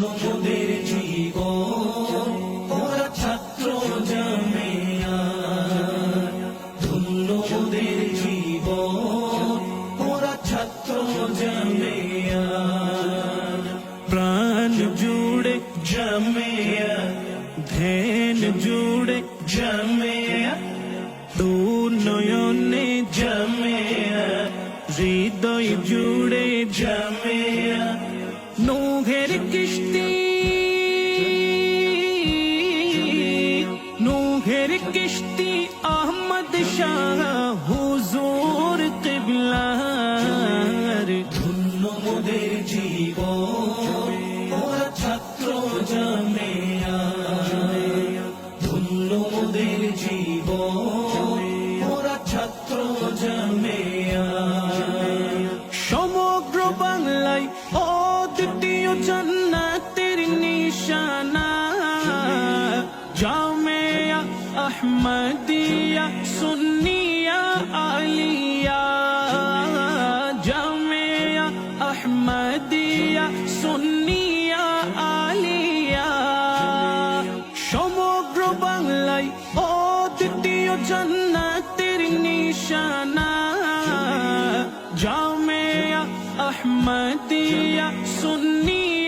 ধন্য মোদের জীবন, ওরা ছাত্র জামিয়া। ধন্য মোদের জীবন, ওরা ছাত্র জামিয়া। প্রাণ জুড়ে জামিয়া, ধ্যান জুড়ে জামিয়া তু নয়নে জামিয়া, হৃদয় জুড়ে জামিয়া। আহমদ শাহ হুজুর কিবলার ধন্য ওরা ওরা সমগ্র বাংলায় অদ্বিতীয় জান্নাতের আহমদিয়া সুন্নিয়া আলিয়া জামিয়া আহমদিয়া সুন্নিয়া আলিয়া সমগ্র বাংলায় অদ্বিতীয় জান্নাতের নিশানা। জামিয়া। আহমদিয়া সুন্নিয়া